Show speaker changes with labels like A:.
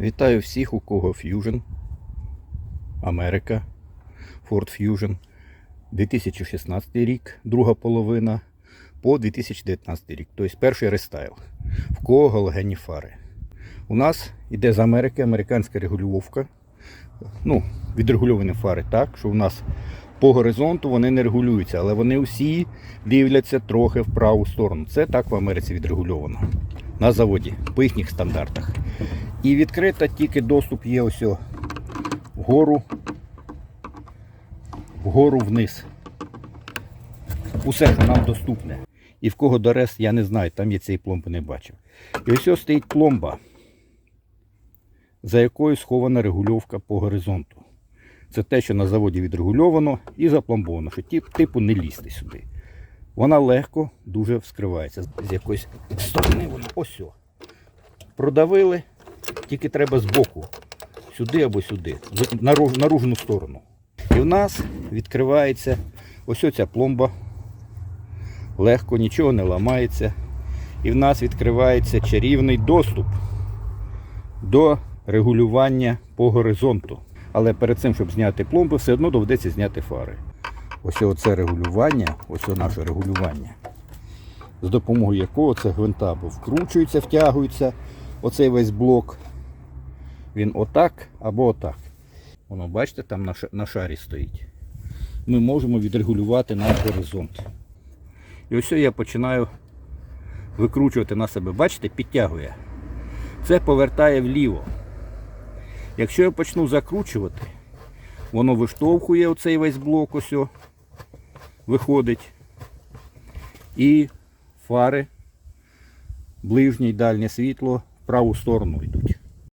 A: Вітаю всіх, у кого Fusion, Америка, Ford Fusion, 2016 рік, друга половина, по 2019 рік, тобто перший рестайл. В кого галогенні фари. У нас йде з Америки американська регулювання. Ну, відрегульовані фари так, що у нас по горизонту вони не регулюються, але вони всі дивляться трохи в праву сторону. Це так в Америці відрегульовано. На заводі, по їхніх стандартах. І відкрита тільки доступ є ось вгору, вгору вниз. Усе, що нам доступне. І в кого дорес, я не знаю, там я цієї пломби не бачив. І ось ось стоїть пломба, за якою схована регульовка по горизонту. Це те, що на заводі відрегульовано і запломбовано, що тип, типу не лізти сюди. Вона легко дуже вскривається. З якоїсь сторони ось. о. Продавили, тільки треба збоку. Сюди або сюди, наружну сторону. І в нас відкривається ось оця пломба. Легко, нічого не ламається. І в нас відкривається чарівний доступ до регулювання по горизонту. Але перед цим, щоб зняти пломби, все одно доведеться зняти фари. Ось оце регулювання, ось наше регулювання, з допомогою якого це гвинта або вкручується, втягується оцей весь блок. Він отак або отак. Воно, бачите, там на, ша- на шарі стоїть. Ми можемо відрегулювати наш горизонт. І ось я починаю викручувати на себе. Бачите, підтягує. Це повертає вліво. Якщо я почну закручувати, воно виштовхує оцей весь блок, ось виходить. І фари, ближнє і дальнє світло праву сторону йдуть.